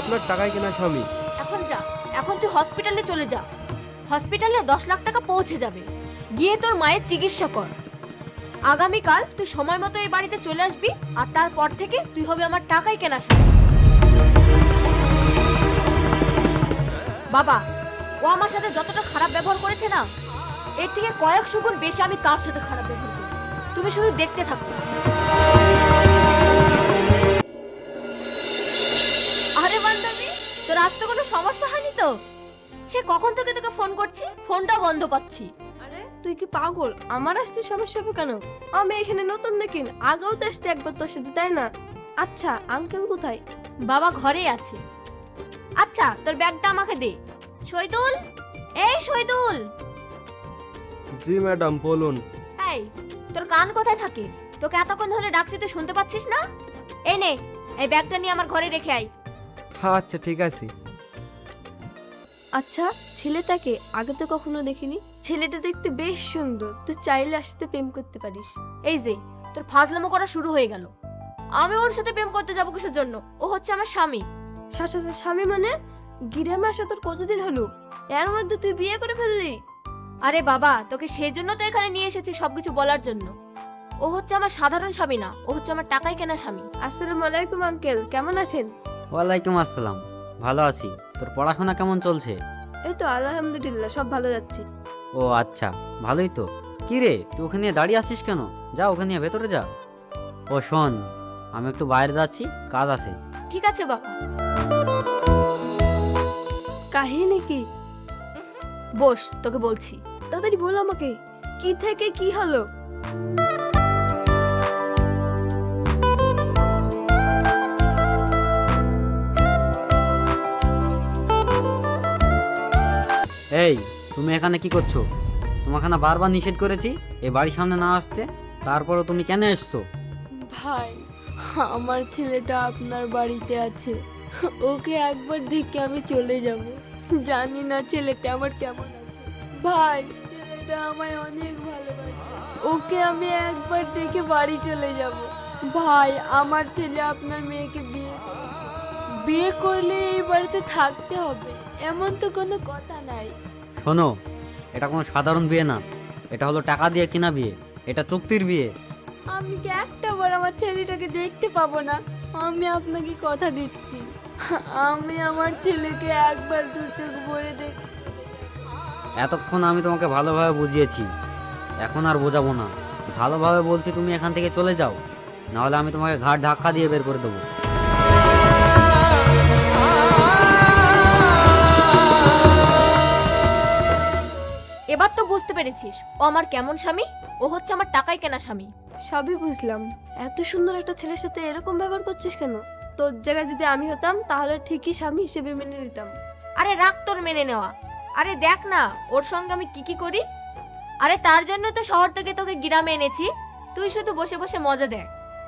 আপনার টাকায় কেনা স্বামী? এখন যা, এখন তুই হসপিটালে চলে যা। হসপিটালে দশ লাখ টাকা পৌঁছে যাবে। গিয়ে তোর মায়ের চিকিৎসা কর। আগামীকাল তুই সময় মতো এই বাড়িতে চলে আসবি, আর তারপর থেকে তুই হবে আমার টাকাই কেনা স্বামী। বাবা, ও আমার সাথে যতটা খারাপ ব্যবহার করেছে না, এর থেকে কয়েক সুগুণ বেশি আমি তার সাথে খারাপ ব্যবহার করি। তুমি শুধু দেখতে থাকো। আজ তো কোনো সমস্যা হয়নি তো? সে কখন থেকে তোকে ফোন করছি? ফোনটা বন্ধ পাচ্ছি। আরে তুই কি পাগল? আমার আসতে সমস্যা হবে কেন? আমি এখানে নতুন দেখিন আগেও তো আসতে একবার তোর সাথে তাই না? আচ্ছা আঙ্কেল কোথায়? বাবা ঘরে আছে। আচ্ছা তোর ব্যাগটা আমাকে দে। শহীদুল? এই শহীদুল! জি ম্যাডাম বলুন। এই তোর কান কোথায় থাকে? তোকে এতক্ষণ ধরে ডাকছি তুই শুনতে পাচ্ছিস না? এই নে এই ব্যাগটা নিয়ে আমার ঘরে রেখে আই হ্যাঁ আচ্ছা ঠিক আছে। আচ্ছা ছেলেটাকে আগে তো কখনো দেখিনি। ছেলেটা দেখতে বেশ সুন্দর। তুই চাইলে আসতে প্রেম করতে পারিস। এই যে তোর ফাজলামো করা শুরু হয়ে গেল। আমি ওর সাথে প্রেম করতে যাব কিসের জন্য? ও হচ্ছে আমার স্বামী। শাশুড়ি স্বামী মানে? গিরামে আসা তোর কতদিন হলো? এর মধ্যে তুই বিয়ে করে ফেললি? আরে বাবা তোকে সেই জন্য তো এখানে নিয়ে এসেছি সবকিছু বলার জন্য। ও হচ্ছে আমার সাধারণ স্বামী না ও হচ্ছে আমার টাকায় কেনা স্বামী। আসসালামু আলাইকুম আঙ্কেল। কেমন আছেন? ওয়ালাইকুম আসসালাম। ভালো আছি। তোর পড়াশোনা কেমন চলছে? এই তো আলহামদুলিল্লাহ সব ভালো যাচ্ছে। ও আচ্ছা ভালোই তো। কি রে তুই ওখানে দাঁড়িয়ে আছিস কেন? যা ওখানে ভেতরে যা। ও শোন আমি একটু বাইরে যাচ্ছি কাজ আছে। ঠিক আছে বাবা। কাহিনী কি? বস তোকে বলছি। তাড়াতাড়ি বল আমাকে কি থেকে কি হলো? এই, তুমি এখানে কি করছ? তোমাকে না বারবার নিষেধ করেছি এই বাড়ির সামনে না আসতে, তারপরও তুমি কেন এসছো? ভাই, আমার ছেলেটা আপনার বাড়িতে আছে। ওকে একবার দেখে আমি চলে যাব। জানি না ছেলেটা আমার কেমন আছে। ভাই, ছেলেটা আমায় অনেক ভালোবাসে। ওকে আমি একবার দেখে বাড়ি চলে যাব। ভাই, আমার ছেলে আপনার মেয়েকে বিয়ে করেছে। বিয়ে করলে এই বাড়িতে থাকতে হবে। এমন তো কোনো কথা নাই। শোনো এটা কোনো সাধারণ বিয়ে না। এটা হলো টাকা দিয়ে কেনা বিয়ে এটা চুক্তির বিয়ে। আমি কি একটা বার আমার ছেলেটাকে দেখতে পাবো না? আমি আপনাকে কথা দিচ্ছি। আমি আমার ছেলেকে একবার দু চোখ ভরে দেখে এতক্ষণ আমি তোমাকে ভালোভাবে বুঝিয়েছি। এখন আর বোঝাবো না। ভালোভাবে বলছি তুমি এখান থেকে চলে যাও। নাহলে আমি তোমাকে ঘাট ধাক্কা দিয়ে বের করে দেবো। বুঝতে পেরেছিস। ও আমার কেমন স্বামী? ও হচ্ছে আমার টাকায় কেনা স্বামী। সবই বুঝলাম। এত সুন্দর একটা ছেলের সাথে এরকম ব্যবহার করছিস কেন? তোর জায়গায় যদি আমি হতাম তাহলে ঠিকই স্বামী হিসেবে মেনে নিতাম। আরে রাগ তোর মেনে নেওয়া। আরে দেখ না ওর সঙ্গে আমি কি কি করি? আরে তার জন্য তো শহর থেকে তোকে গ্রামে এনেছি। তুই শুধু বসে বসে মজা দেখ।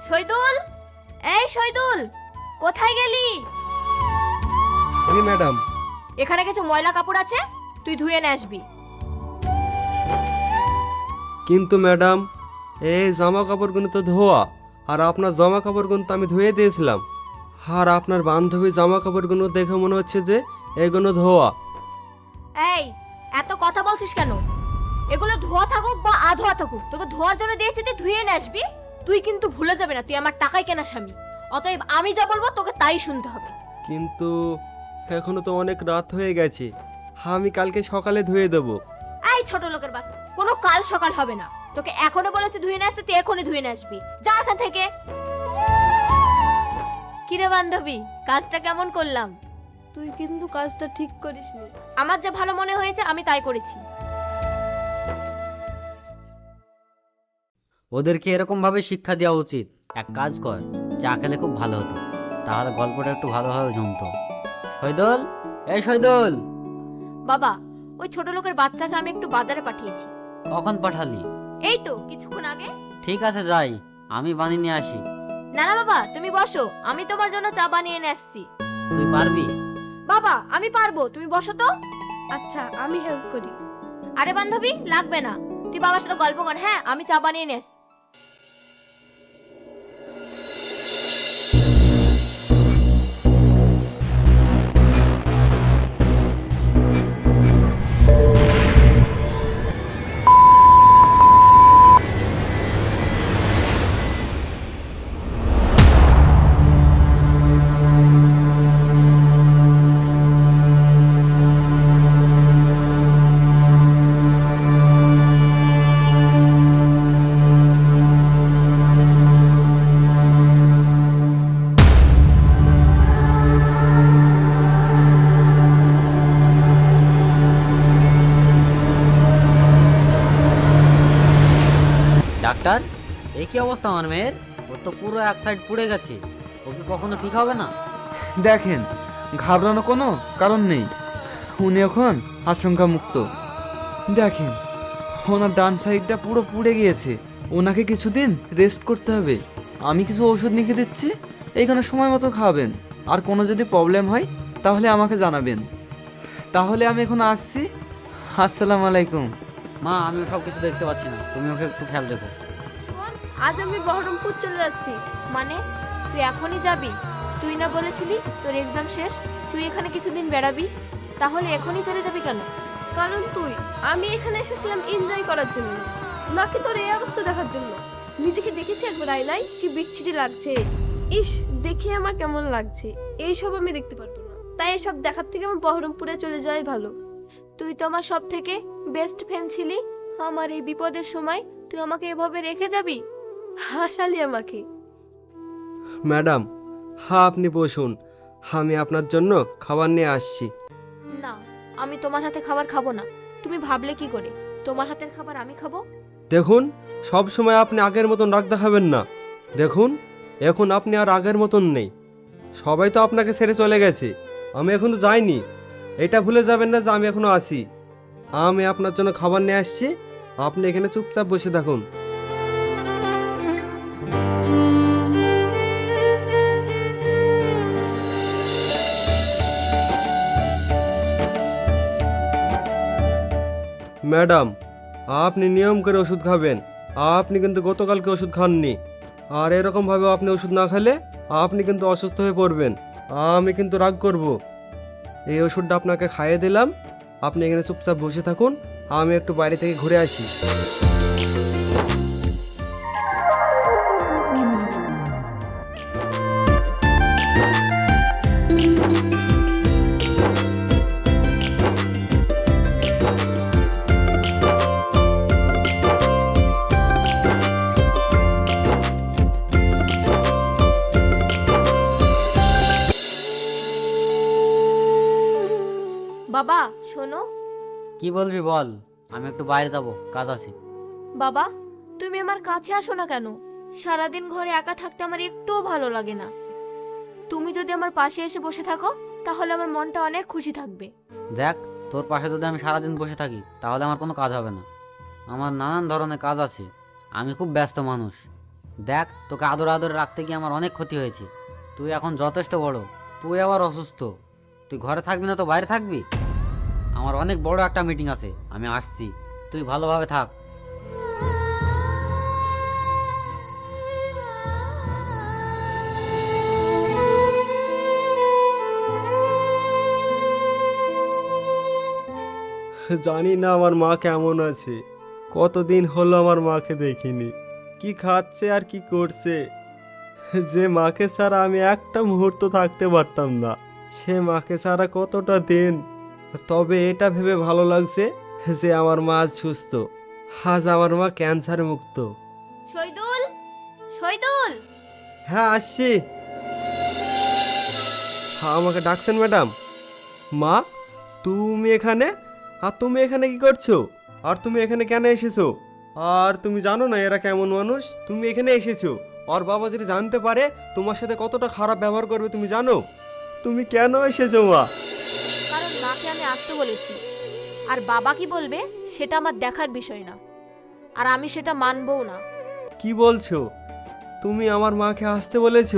শহীদুল? এই শহীদুল কোথায় গেলি? জি ম্যাডাম। এখানে কিছু ময়লা কাপড় আছে? তুই ধুয়ে নিয়ে আসবি। কিন্তু ম্যাডাম এই জামা কাপড়গুলো তো ধোয়া আর আপনার জামা কাপড়গুলো তো আমি ধুয়ে দিয়েছিলাম। আর আপনার বান্ধবী জামা কাপড়গুলো দেখে মনে হচ্ছে যে এগুলো ধোয়া। এই এত কথা বলছিস কেন? এগুলো ধোয়া থাকুক বা আধোয়া থাকুক তোকে ধোয়ার জন্য দিয়েছি তুই ধুয়ে নিয়ে আসবি। তুই কিন্তু ভুলে যাবে না তুই আমার টাকায় কেনা স্বামী। অতএব আমি যা বলব তোকে তাই শুনতে হবে। কিন্তু এখনও তো অনেক রাত হয়ে গেছে আমি কালকে সকালে ধুয়ে দেবো। এই ছোট লোকের বাচ্চা কোনো কাল সকাল হবে না। তোকে এখনও বলেছে ধুয়ে নিয়ে আসতে তুই এখনই ধুয়ে নিয়ে আসবি। যা এখান থেকে। কিরে বান্ধবী কাজটা কেমন করলাম? তুই কিন্তু কাজটা ঠিক করিসনি। আমার যা ভালো মনে হয়েছে আমি তাই করেছি। ওদেরকে এরকম ভাবে শিক্ষা দেওয়া উচিত। এক কাজ কর চা খেলে খুব ভালো হতো। তাহলে গল্পটা একটু ভালোভাবে জমতো। শৈদল এই শৈদল! বাবা ওই ছোট লোকের বাচ্চাকে আমি একটু বাজারে পাঠিয়েছি। কখন পাঠালি? এই তো কিছুক্ষণ আগে। ঠিক আছে যাই। আমি বানিয়ে নিয়ে আসি। না না বাবা তুমি বসো। আমি তোমার জন্য চা বানিয়ে নিয়ে আসছি। তুই পারবি? বাবা আমি পারব। তুমি বসো তো। আচ্ছা আমি হেল্প করি। আরে বান্ধবী লাগবে না। তুই বাবার সাথে গল্প কর হ্যাঁ? আমি চা বানিয়ে নিয়ে আসছি। অবস্থা আমার মেয়ের? ওর তো পুরো এক সাইড পুড়ে গেছে। ও কি কখনো ঠিক হবে না? দেখেন ঘাবড়ানো কোনো কারণ নেই। উনি এখন আশঙ্কা মুক্ত দেখেন ওনার ডান সাইডটা পুরো পুড়ে গিয়েছে। ওনাকে কিছুদিন রেস্ট করতে হবে। আমি কিছু ওষুধ লিখে দিচ্ছি এইখানে সময় মতো খাওয়াবেন আর কোনো যদি প্রবলেম হয় তাহলে আমাকে জানাবেন। তাহলে আমি এখন আসছি। আসসালামু আলাইকুম। মা আমি সব কিছু দেখতে পাচ্ছি না। তুমি ওকে একটু খেয়াল রেখো। আজ আমি বহরমপুর চলে যাচ্ছি। মানে তুই এখনই যাবি? তুই না বলেছিলি তোর এক্সাম শেষ, তুই এখানে কিছুদিন বেড়াবি? তাহলে এখনই চলে যাবি কেন? কারণ তুই, আমি এখানে এসেছিলাম এনজয় করার জন্য, নাকি তোর এই অবস্থা দেখার জন্য? নিজেকে দেখেছি একবার আয়নায় কি বিচ্ছিরি লাগছে। ইস, দেখে আমার কেমন লাগছে। এইসব আমি দেখতে পারব না। তাই এসব দেখার থেকে আমার বহরমপুরে চলে যাওয়াই ভালো। তুই তো আমার সব থেকে বেস্ট ফ্রেন্ড ছিলি। আমার এই বিপদের সময় তুই আমাকে এভাবে রেখে যাবি? হাসালি আমাকে। ম্যাডাম হ্যাঁ আপনি বসুন। আমি আপনার জন্য খাবার নিয়ে আসছি। না আমি তোমার হাতে খাবার খাব না। তুমি ভাবলে কি করে? তোমার হাতের খাবার আমি খাব? দেখুন সব সময় আপনি আগের মতন রাগ দেখাবেন না। দেখুন এখন আপনি আর আগের মতন নেই। সবাই তো আপনাকে ছেড়ে চলে গেছে। আমি এখনও যাইনি। এটা ভুলে যাবেন না যে আমি এখনও আছি। আমি আপনার জন্য খাবার নিয়ে আসছি। আপনি এখানে চুপচাপ বসে থাকুন। ম্যাডাম, আপনি নিয়ম করে ওষুধ খাবেন। আপনি কিন্তু গতকালকে ওষুধ খাননি। আর এরকমভাবে আপনি ওষুধ না খেলে আপনি কিন্তু অসুস্থ হয়ে পড়বেন। আমি কিন্তু রাগ করব। এই ওষুধটা আপনাকে খাইয়ে দিলাম। আপনি এখানে চুপচাপ বসে থাকুন। আমি একটু বাইরে থেকে ঘুরে আসি। বাবা শোনো। কি বলবি বল? আমি একটু বাইরে যাব কাজ আছে। বাবা তুমি আমার কাছে আসো না কেন? সারাদিন ঘরে একা থাকতে আমার একটুও ভালো লাগে না। তুমি যদি আমার পাশে এসে বসে থাকো তাহলে আমার মনটা অনেক খুশি থাকবে। দেখ তোর পাশে যদি আমি সারাদিন বসে থাকি তাহলে আমার কোনো কাজ হবে না। আমার নানান ধরনের কাজ আছে। আমি খুব ব্যস্ত মানুষ। দেখ তোকে আদর আদর রাখতে গিয়ে আমার অনেক ক্ষতি হয়েছে। তুই এখন যথেষ্ট বড়। তুই আবার অসুস্থ। তুই ঘরে থাকবি না তো বাইরে থাকবি? আমার অনেক বড় একটা মিটিং আছে, আমি আসছি। তুই ভালোভাবে থাক। জানি না আমার মা কেমন আছে। কতদিন হলো আমার মাকে দেখিনি। কি খাচ্ছে আর কি করছে? যে মাকে ছাড়া আমি একটা মুহূর্ত থাকতে পারতাম না। সে মাকে ছাড়া কতটা দিন তবে এটা ভেবে ভালো লাগছে যে আমার মা আজ সুস্থ। আজ আমার মা ক্যান্সার মুক্ত। শহীদুল? শহীদুল? হ্যাঁ আসছি। হ্যাঁ আমাকে ডাকছেন ম্যাডাম। মা তুমি এখানে? আর তুমি এখানে কি করছ? আর তুমি এখানে কেন এসেছ? আর তুমি জানো না এরা কেমন মানুষ? তুমি এখানে এসেছ। আর বাবা যদি জানতে পারে তোমার সাথে কতটা খারাপ ব্যবহার করবে তুমি জানো? তুমি কেন এসেছ মা? বলেছি। আর বাবা কি বলবে সেটা আমার দেখার বিষয় না। আর আমি সেটা মানবও না। কি বলছো? তুমি আমার মাকে আসতে বলেছ?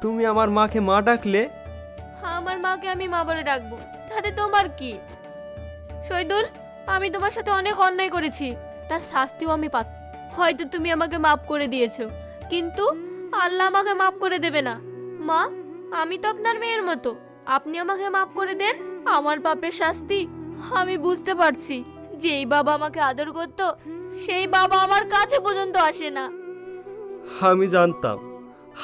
তুমি আমার মাকে মা ডাকলে? আমার মাকে আমি মা বলে ডাকবো। তাতে তোমার কি? শহীদুল আমি তোমার সাথে অনেক অন্যায় করেছি। তার শাস্তিও আমি পা হয়তো তুমি আমাকে মাফ করে দিয়েছ। কিন্তু আল্লাহ আমাকে মাফ করে দেবে না। মা আমি তো আপনার মেয়ের মতো। আপনি আমাকে মাফ করে দেন আমার পাপের শাস্তি আমি বুঝতে পারছি। যেই বাবা আমাকে আদর করতো সেই বাবা আমার কাছে পর্যন্ত আসে না। আমি জানতাম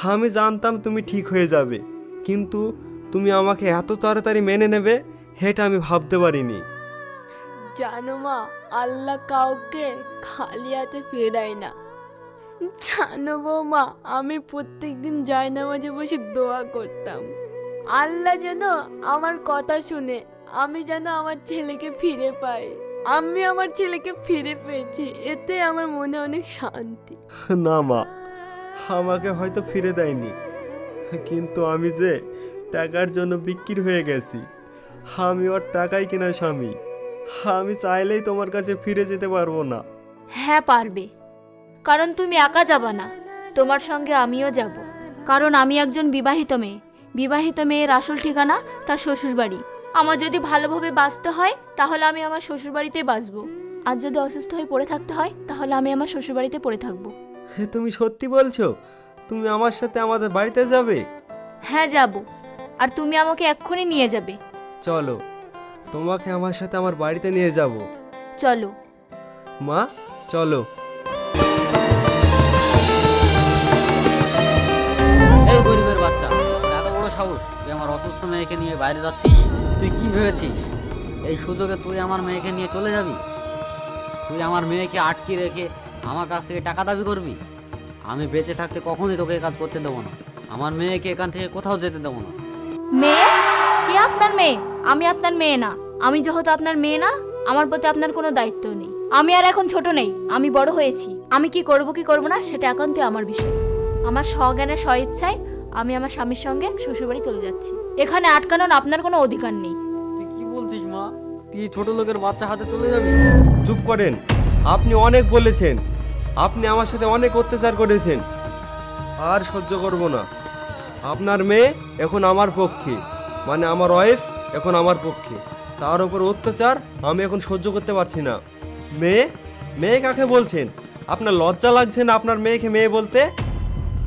আমি জানতাম তুমি ঠিক হয়ে যাবে। কিন্তু তুমি আমাকে এত তাড়াতাড়ি মেনে নেবে এটা আমি ভাবতে পারিনি। জানো মা আল্লাহ কাউকে খালি হাতে ফেরায় না। জানো বৌমা আমি প্রত্যেকদিন জায়নামাজে বসে দোয়া করতাম। আল্লাহ যেন আমার কথা শুনে আমি যেন আমার ছেলেকে ফিরে পাই। আমি আমার ছেলেকে ফিরে পেয়েছি এতে আমার মনে অনেক শান্তি। না মা আমাকে হয়তো ফিরে দেয়নি। কিন্তু আমি যে টাকার জন্য বিক্রি হয়ে গেছি আমি ওর টাকাই কিনা স্বামী। আমি চাইলেই তোমার কাছে ফিরে যেতে পারব না। হ্যাঁ পারবে। কারণ তুমি একা যাবা না। তোমার সঙ্গে আমিও যাব। কারণ আমি একজন বিবাহিত মেয়ে। বিবাহিত মেয়ের আসল ঠিকানা তার শ্বশুরবাড়ি। আমার যদি ভালোভাবে বাঁচতে হয় তাহলে আমি আমার শ্বশুরবাড়িতেই বাঁচবো। আর যদি অসুস্থ হয়ে পড়ে থাকতে হয় তাহলে আমি আমার শ্বশুরবাড়িতে পড়ে থাকব। তুমি সত্যি বলছো? তুমি আমার সাথে আমাদের বাড়িতে যাবে? হ্যাঁ যাব। আর তুমি আমাকে এক্ষুনি নিয়ে যাবে। চলো তোমাকে আমার সাথে আমার বাড়িতে নিয়ে যাব। চলো। মা চলো। আমার অসুস্থ মেয়েকে নিয়ে বাইরে যাচ্ছিস? তুই কি ভেবেছিস? এই সুযোগে তুই আমার মেয়েকে নিয়ে চলে যাবি? তুই আমার মেয়েকে আটকে রেখে আমার কাছ থেকে টাকা দাবি করবি? আমি বেঁচে থাকতে কখনই তোকে কাজ করতে দেবো না। আমার মেয়েকে এখান থেকে কোথাও যেতে দেবো না। মেয়ে? কে আপনার মেয়ে? আমি আপনার মেয়ে না। আমি যেহেতু আপনার মেয়ে না, আমার প্রতি আপনার কোনো দায়িত্ব নেই। আমি আর এখন ছোট নেই, আমি বড় হয়েছি। আমি কি করব কি করব না, সেটা একান্তই আমার বিষয়। আমার স্বজ্ঞানে স্ব ইচ্ছায় আমি আমার স্বামীর সঙ্গে শ্বশুরবাড়ি চলে যাচ্ছি। এখানে আটকানোর আপনার কোনো অধিকার নেই। তুই কি বলছিস মা? তুই ছোট লোকের বাচ্চা হাতে চলে যাবি? চুপ করেন। আপনি অনেক বলেছেন। আপনি আমার সাথে অনেক অত্যাচার করেছেন। আর সহ্য করব না। আপনার মেয়ে এখন আমার পক্ষে। মানে আমার ওয়াইফ এখন আমার পক্ষে। তার উপর অত্যাচার আমি এখন সহ্য করতে পারছি না। মেয়ে? মেয়ে কাকে বলছেন? আপনার লজ্জা লাগছে না আপনার মেয়েকে মেয়ে বলতে?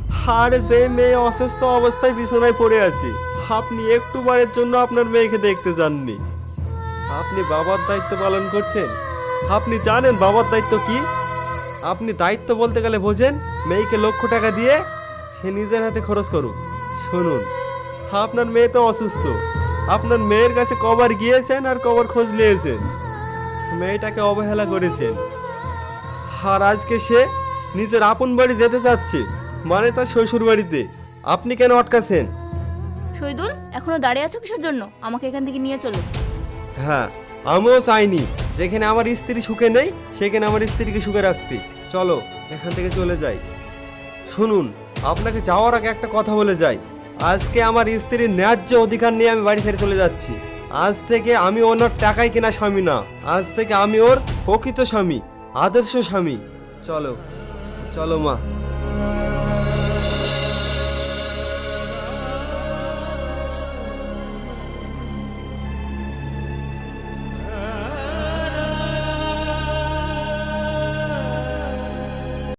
আর যে মেয়ে অসুস্থ অবস্থায় বিছানায় পড়ে আছে, আপনি একটু বারের জন্য আপনার মেয়েকে দেখতে যাননি। আপনি বাবার দায়িত্ব পালন করছেন। আপনি জানেন বাবার দায়িত্ব কি? আপনি দায়িত্ব বলতে গেলে বোঝেন, মেয়েকে লক্ষ টাকা দিয়ে সে নিজের হাতে খরচ করুক। শুনুন, আপনার মেয়ে তো অসুস্থ। আপনার মেয়ের কাছে কবার গিয়েছেন আর কবার খোঁজ নিয়েছেন। মেয়েটাকে অবহেলা করেছেন। আর আজকে সে নিজের আপন বাড়ি যেতে চাচ্ছে। মানে তার শ্বশুর বাড়িতে আপনি কেন আটকাছেন? শহীদুল এখনও দাঁড়িয়ে আছো কিসের জন্য? আমাকে এখান থেকে নিয়ে চলো। হ্যাঁ আমিও চাইনি। যেখানে আমার স্ত্রী সুখে নেই সেখানে আমার স্ত্রীকে সুখে রাখতে। চলো এখান থেকে চলে যাই। শুনুন আপনাকে যাওয়ার আগে একটা কথা বলে যাই। আজকে আমার স্ত্রীর ন্যায্য অধিকার নিয়ে আমি বাড়ি ছেড়ে চলে যাচ্ছি। আজ থেকে আমি ওনার টাকায় কেনা স্বামী না। আজ থেকে আমি ওর প্রকৃত স্বামী আদর্শ স্বামী। চলো চলো মা।